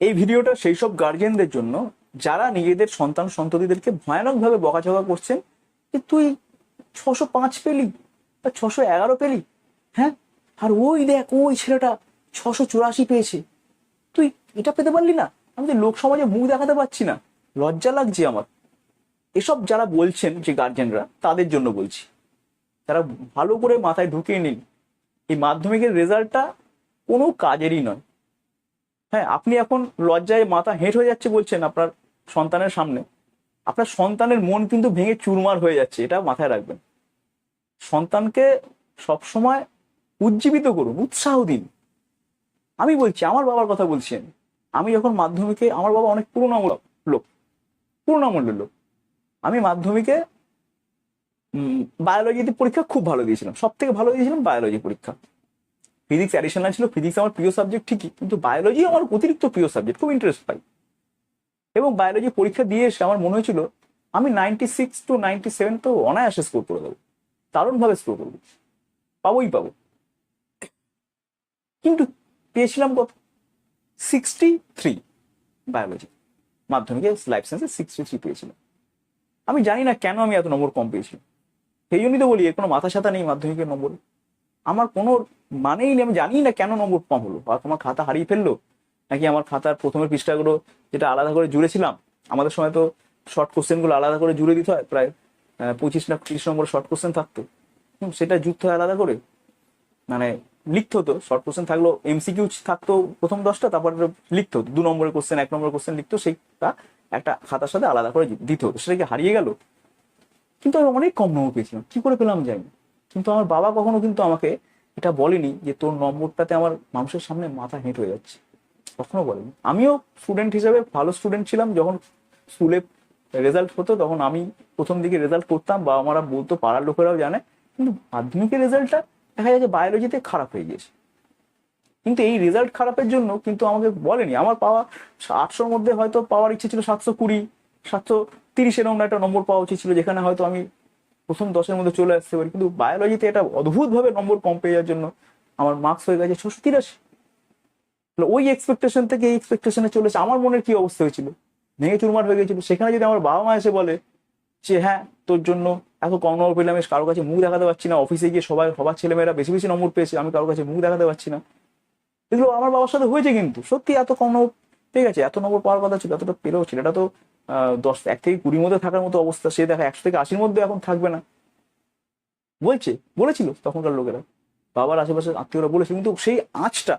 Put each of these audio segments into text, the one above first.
এই ভিডিওটা সেই সব গার্জিয়ানদের জন্য যারা নিজেদের সন্তান সন্ততিদেরকে ভয়ানকভাবে বকাঝকা করছেন যে তুই ছশো পাঁচ পেলি বা ছশো এগারো পেলি হ্যাঁ? আর ওই দেখ, ওই ছেলেটা ছশো চুরাশি পেয়েছে। তুই এটা পেতে পারলি না? আমি তো লোক সমাজে মুখ দেখাতে পারছি না। লজ্জা লাগছে আমার। এসব যারা বলছেন যে গার্জেনরা তাদের জন্য বলছি। তারা ভালো করে মাথায় ঢুকিয়ে নিন। এই মাধ্যমিকের রেজাল্টটা কোনো কাজেরই নয়। হ্যাঁ আপনি এখন লজ্জায় মাথা হেঁট হয়ে যাচ্ছে বলছেন আপনার সন্তানের সামনে। আপনার সন্তানের মন কিন্তু ভেঙে চুরমার হয়ে যাচ্ছে, এটা মাথায় রাখবেন। সন্তানকে সবসময় উজ্জীবিত করুন, উৎসাহ দিন। আমি বলছি, আমার বাবার কথা বলছি আমি আমি যখন মাধ্যমিকে, আমার বাবা অনেক পুরোনো আমল- লোক পুরোনো আমলের লোক। আমি মাধ্যমিকে বায়োলজিতে পরীক্ষা খুব ভালো দিয়েছিলাম সব থেকে ভালো দিয়েছিলাম বায়োলজি পরীক্ষা। ফিজিক্স অ্যাডিশনাল ছিল ফিজিক্স আমার প্রিয় সাবজেক্ট ঠিকই, কিন্তু বায়োলজি আমার অতিরিক্ত প্রিয় সাবজেক্ট খুব ইন্টারেস্ট পাই। এবং বায়োলজি পরীক্ষা দিয়ে এসে আমার মনে হয়েছিল, আমি ninety six to ninety seven তো অনায়াসে স্কোর করে দেবো, দারুণভাবে স্কোর করব পাবোই পাবো। কিন্তু পেয়েছিলাম কত? সিক্সটি থ্রি বায়োলজি মাধ্যমিকে লাইফ সায়েন্সে সিক্সটি থ্রি পেয়েছিলাম। আমি জানি না কেন আমি এত নম্বর কম পেয়েছিলাম। সেই জন্যই তো বলি কোনো মাথা সাথা নেই মাধ্যমিকের নম্বরে। আমার কোনো মানেই নেই, আমি জানি না কেন নম্বর কম হলো। আর তোমার খাতা হারিয়ে ফেলল? নাকি আমার খাতার প্রথমের পৃষ্ঠাগুলো যেটা আলাদা করে জুড়েছিলাম, আমাদের সময় তো শর্ট কোশ্চেনগুলো আলাদা করে জুড়ে দিতে হয়, প্রায় পঁচিশ না তিরিশ নম্বর শর্ট কোশ্চেন থাকতো। সেটা যুক্ত হয় আলাদা করে। মানে লিখতে হতো শর্ট কোশ্চেন থাকল এমসিকিউ থাকতো প্রথম দশটা, তারপর লিখতে হতো। দু নম্বরের কোশ্চেন এক নম্বরের কোশ্চেন লিখতো, সেইটা একটা খাতার সাথে আলাদা করে দিতে হতো। সেটা কি হারিয়ে গেল? কিন্তু আমি অনেক কম নম্বর পেয়েছিলাম, কি করে পেলাম জানি। কিন্তু আমার বাবা কখনো কিন্তু আমাকে এটা বলেনি যে তোর নম্বরটাতে আমার মানুষের সামনে মাথা হেঁট হয়ে যাচ্ছে। কখনো বলেনি। আমিও স্টুডেন্ট হিসেবে ভালো স্টুডেন্ট ছিলাম। যখন স্কুলে রেজাল্ট হতো তখন আমি প্রথম দিকে রেজাল্ট করতাম। বাবা মারা বলতো, পাড়ার লোকেরাও জানে। কিন্তু মাধ্যমিকের রেজাল্টটা দেখা যাচ্ছে বায়োলজিতে খারাপ হয়ে গিয়েছে। কিন্তু এই রেজাল্ট খারাপের জন্য কিন্তু আমাকে বলেনি। আমার পাওয়া আটশোর মধ্যে হয়তো পাওয়ার ইচ্ছে ছিল সাতশো কুড়ি, সাতশো তিরিশ এরকম একটা নম্বর পাওয়া উচিত ছিল। যেখানে হয়তো আমি প্রথম দশের মধ্যে চলে আসতে পারি কিন্তু বায়োলজিতে এটা অদ্ভুতভাবে নম্বর কম পেয়ে যাওয়ার জন্য আমার মার্কস হয়ে গেছে ছশো তিরাশি। ওই এক্সপেকটেশন থেকে এই এক্সপেকটেশনে চলেছে আমার মনের কি অবস্থা হয়েছিল? ভেঙে চুরমার হয়ে গেছিল। সেখানে যদি আমার বাবা মা এসে বলে যে হ্যাঁ তোর জন্য এত কম নম্বর পেলাম আমি কারোর কাছে মুখ দেখাতে পারছি না অফিসে গিয়ে সবাই, সবার ছেলেমেয়েরা বেশি বেশি নম্বর পেয়েছে, আমি কারোর কাছে মুখ দেখাতে পারছি না। এগুলো আমার বাবার সাথে হয়েছে কিন্তু। সত্যি এত কম নম্বর ঠিক আছে এত নম্বর পাওয়ার কথা ছিল, এতটা পেলেও ছিল এটা তো দশ, এক থেকে কুড়ির মধ্যে থাকার মতো অবস্থা। সে দেখা একশো থেকে আশির মধ্যে এখন থাকবে না। বলছে, বলেছিল তখনকার লোকেরা। বাবার আশেপাশে আত্মীয়রা বলেছে, কিন্তু সেই আঁচটা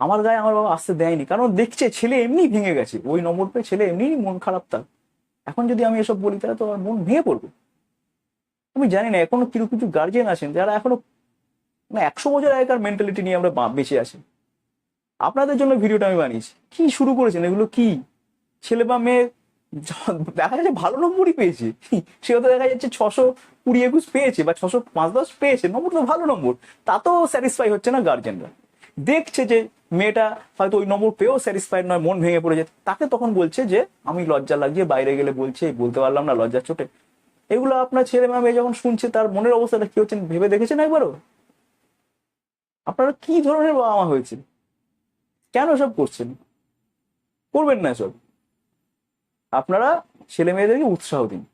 আমার গায়ে আমার বাবা আসতে দেয়নি। কারণ দেখছে ছেলে এমনি ভেঙে গেছে। ওই নম্বর পেয়ে ছেলে এমনি মন খারাপ তার। এখন যদি আমি এসব বলি, তাহলে তো আমার মন ভেঙে পড়বে। আমি জানি না, এখনও কিছু কিছু গার্জিয়ান আছেন যারা এখনও মানে একশো বছর আগেকার মেন্টালিটি নিয়ে আমরা বেঁচে আছি। আপনাদের জন্য ভিডিওটা আমি বানিয়েছি। কি শুরু করেছেন? এগুলো কি? ছেলে বা মেয়ে দেখা যাচ্ছে ভালো নম্বরই পেয়েছে। সে হয়তো দেখা যাচ্ছে ছশো কুড়ি একুশ পেয়েছে বা ছশো পাঁচ দশ পেয়েছে, নম্বর তো ভালো নম্বর। তাতেও স্যাটিসফাই হচ্ছে না গার্জেনরা দেখছে যে মেয়েটা হয়তো ওই নম্বর পেয়েও স্যাটিসফাইড নয়, মন ভেঙে পড়েছে। তাকে তখন বলছে যে, আমি লজ্জা লাগছে বাইরে গেলে বলছে, বলতে পারলাম না লজ্জার চোটে। এগুলো আপনার ছেলে বা মেয়ে যখন শুনছে, তার মনের অবস্থাটা কি হচ্ছে, ভেবে দেখেছেন একবারও? আপনারা কি ধরনের বাবা মা হয়েছে কেন সব করছেন? করবেন না সব আপনারা ছেলে মেয়েদেরকে উৎসাহ দিন।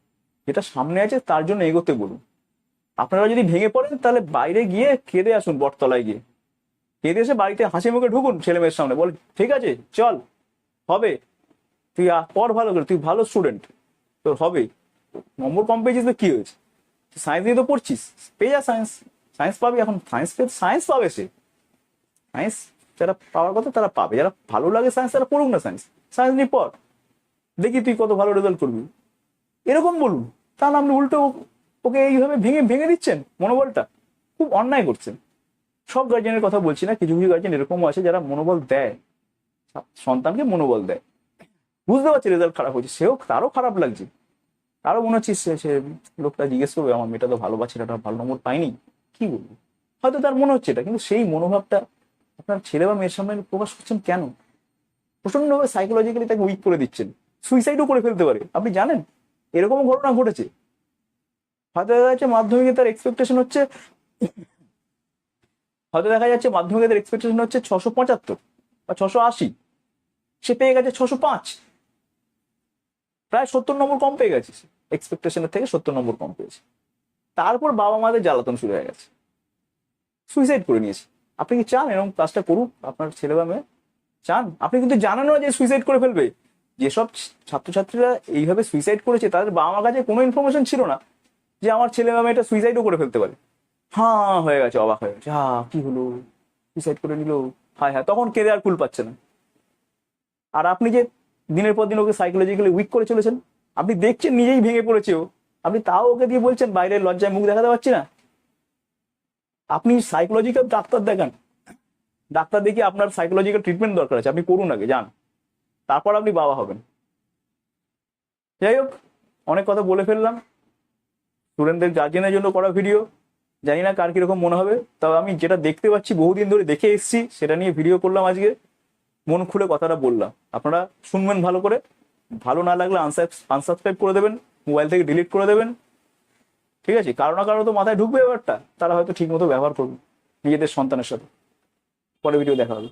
যেটা সামনে আছে তার জন্য এগোতে বলুন। আপনারা যদি ভেঙে পড়েন, তাহলে বাইরে গিয়ে কেঁদে আসুন বটতলায় গিয়ে। কেঁদে এসে বাড়িতে হাসি মুখে ঢুকুন ছেলে মেয়ের সামনে। বল ঠিক আছে, চল, হবে। তুই পড় ভালো করে, তুই ভালো স্টুডেন্ট। তোর হবে। নম্বর কম পেয়েছিস তো কি হয়েছে? সায়েন্স নিয়ে তো পড়ছিস। পেয়ে যা সায়েন্স সায়েন্স পাবি এখন। সায়েন্স পেয়ে সায়েন্স পাবে সে। সায়েন্স যারা পাওয়ার কথা তারা পাবে। যারা ভালো লাগে সায়েন্স তারা পড়ুক না সায়েন্স সায়েন্স নিয়ে পড়। দেখি তুই কত ভালো রেজাল্ট করবি। এরকম বলুন। তা না আপনি উল্টো ওকে এইভাবে ভেঙে ভেঙে দিচ্ছেন মনোবলটা। খুব অন্যায় করছেন। সব গার্জেনের কথা বলছি না, কিছু কিছু গার্জেন এরকমও আছে যারা মনোবল দেয়। সন্তানকে মনোবল দেয়। বুঝতে পারছি রেজাল্ট খারাপ হয়েছে সেও তারও খারাপ লাগছে। তারও মনে হচ্ছে সে লোকটা জিজ্ঞেস করবে, আমার মেয়েটা তো ভালো একটা ভালো নম্বর পাইনি কি বলব? হয়তো তার মনে হচ্ছে এটা, কিন্তু সেই মনোভাবটা আপনার ছেলে বা মেয়ের সামনে প্রকাশ করছেন কেন? প্রচন্ডভাবে সাইকোলজিক্যালি তাকে উইক করে দিচ্ছেন। সুইসাইডও করে ফেলতে পারে। আপনি জানেন? এরকমও ঘটনা ঘটেছে। হয়তো দেখা যাচ্ছে মাধ্যমিকে তার এক্সপেকটেশন হচ্ছে, হয়তো দেখা যাচ্ছে মাধ্যমিকে তার এক্সপেকটেশন হচ্ছে ছশো পঁচাত্তর বা ছশো আশি। সে পেয়ে গেছে ছশো পাঁচ। প্রায় সত্তর নম্বর কম পেয়ে গেছে এক্সপেকটেশনের থেকে সত্তর নম্বর কম পেয়েছে। তারপর বাবা মাদের জ্বালাতন শুরু হয়ে গেছে। সুইসাইড করে নিয়েছে। আপনি কি চান এরকম কাজটা করুক? আপনার ছেলে বা মেয়ে? চান? আপনি কিন্তু জানেন না যে সুইসাইড করে ফেলবে। যেসব ছাত্রছাত্রীরা এইভাবে সুইসাইড করেছে, তাদের বাবা মার কাছে কোনো ইনফরমেশন ছিল না যে আমার ছেলে বা মেয়েটা সুইসাইডও করে ফেলতে পারে। হ্যাঁ হয়ে গেছে, অবাক হয়ে গেছে। হ্যাঁ কি হলো? সুইসাইড করে নিল? হায় হ্যাঁ তখন কেঁদে আর পাচ্ছে না। আর আপনি যে দিনের পর দিন ওকে সাইকোলজিক্যালি উইক করে চলেছেন, আপনি দেখছেন নিজেই ভেঙে পড়েছে ও আপনি তাও ওকে দিয়ে বলছেন, বাইরের লজ্জায় মুখ দেখাতে পারছি না? আপনি সাইকোলজিক্যাল ডাক্তার দেখান। ডাক্তার দেখি আপনার সাইকোলজিক্যাল ট্রিটমেন্ট দরকার আছে। আপনি করুন আগে, যান। তারপর আপনি বাবা হবেন। যাই হোক অনেক কথা বলে ফেললাম। স্টুডেন্টদের গার্জেনের জন্য করা ভিডিও জানি না কার কীরকম মনে হবে, তবে আমি যেটা দেখতে পাচ্ছি, বহুদিন ধরে দেখে এসেছি, সেটা নিয়ে ভিডিও করলাম আজকে। মন খুলে কথাটা বললাম। আপনারা শুনবেন ভালো করে। ভালো না লাগলে আনসাবস্ক্রাইব করে দেবেন মোবাইল থেকে ডিলিট করে দেবেন। ঠিক আছে? কারও না কারও তো মাথায় ঢুকবে ব্যাপারটা। তারা হয়তো ঠিক মতো ব্যবহার করবে নিজেদের সন্তানের সাথে। পরে ভিডিও দেখা হবে।